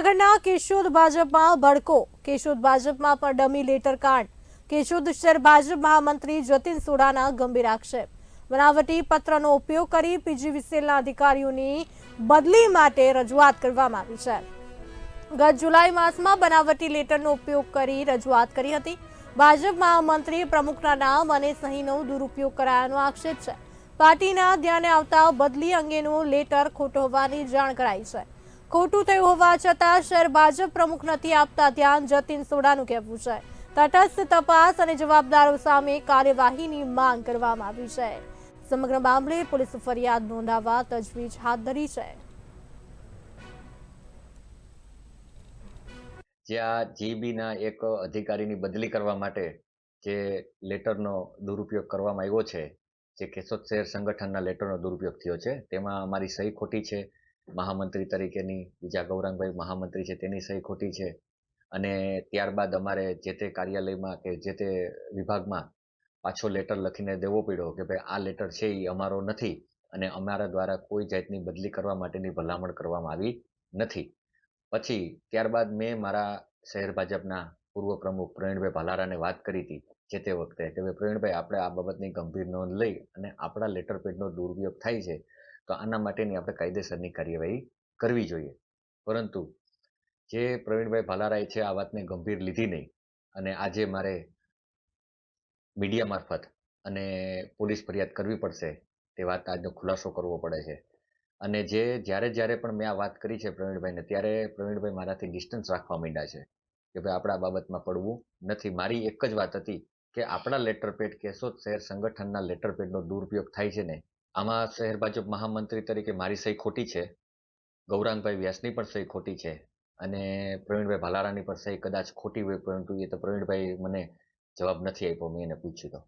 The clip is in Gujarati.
જૂનાગઢના કેશોદ ભાજપમાં ભડકો. કેશોદ ભાજપમાં પણ ડમી લેટર કાંડ. કેશોદ શહેર ભાજપ મહામંત્રી જતીન સોડાના ગંભીર આક્ષેપ. બનાવટી પત્રનો ઉપયોગ કરી પીજીવીસીએલના અધિકારીઓની બદલી માટે રજૂઆત કરવામાં આવી છે. ગત જુલાઈ માસમાં બનાવટી લેટરનો ઉપયોગ કરી રજૂઆત કરી હતી. ભાજપ મહામંત્રી પ્રમુખના નામ અને સહીનો દુરુપયોગ કરાયાનો આક્ષેપ છે. પાર્ટીના ધ્યાને આવતા બદલી અંગેનું લેટર ખોટો હોવાની જાણ કરાઈ છે. ખોટું થયું હોવા છતાં શહેર ભાજપ પ્રમુખ નથી આપતા ધ્યાન, જતીન સોડાનું કહેવું છે. તટસ્થ તપાસ અને જવાબદારો સામે કાર્યવાહીની માંગ કરવામાં આવી છે. સમગ્ર મામલે પોલીસ ફરિયાદ નોંધાવવા તજવીજ હાથ ધરી છે. જ્યાં જીબીના એક અધિકારીની બદલી કરવા માટે જે લેટરનો દુરુપયોગ કરવામાં આવ્યો છે, જે કેશોદ શહેર સંગઠનના લેટરનો દુરુપયોગ થયો છે, તેમાં અમારી સહી ખોટી છે. મહામંત્રી તરીકેની, બીજા ગૌરાંગભાઈ મહામંત્રી છે, તેની સહી ખોટી છે. અને ત્યારબાદ અમારે જે તે કાર્યાલયમાં કે જે તે વિભાગમાં પાછો લેટર લખીને દેવો પડ્યો કે ભાઈ આ લેટર છે એ અમારો નથી અને અમારા દ્વારા કોઈ જાતની બદલી કરવા માટેની ભલામણ કરવામાં આવી નથી. પછી ત્યારબાદ મેં મારા શહેર ભાજપના પૂર્વ પ્રમુખ પ્રવીણભાઈ ભાલારાને વાત કરી હતી જે તે વખતે કે ભાઈ પ્રવીણભાઈ, આપણે આ બાબતની ગંભીર નોંધ લઈ અને આપણા લેટર પેડનો દુરુપયોગ થાય છે. તો આના માટેની આપણે કાયદેસરની કાર્યવાહી કરવી જોઈએ. પરંતુ જે પ્રવીણભાઈ ભાલારાય છે આ વાતને ગંભીર લીધી નહીં અને આજે મારે મીડિયા મારફત અને પોલીસ ફરિયાદ કરવી પડશે તે વાત આજનો ખુલાસો કરવો પડે છે. અને જે જ્યારે જ્યારે પણ મેં આ વાત કરી છે પ્રવીણભાઈને ત્યારે પ્રવીણભાઈ મારાથી ડિસ્ટન્સ રાખવા માંડ્યા છે કે ભાઈ આપણા બાબતમાં પડવું નથી. મારી એક જ વાત હતી કે આપણા લેટર પેડ કેશોદ શહેર સંગઠનના લેટર પેડનો દુરુપયોગ થાય છે ને આમાં શહેર ભાજપ મહામંત્રી તરીકે મારી સહી ખોટી છે. ગૌરાંગભાઈ વ્યાસની પણ સહી ખોટી છે અને પ્રવીણભાઈ ભાલારાની પણ સહી કદાચ ખોટી હોય પરંતુ એ તો પ્રવીણભાઈ મને જવાબ નથી આપ્યો, મેં એને પૂછ્યું તો.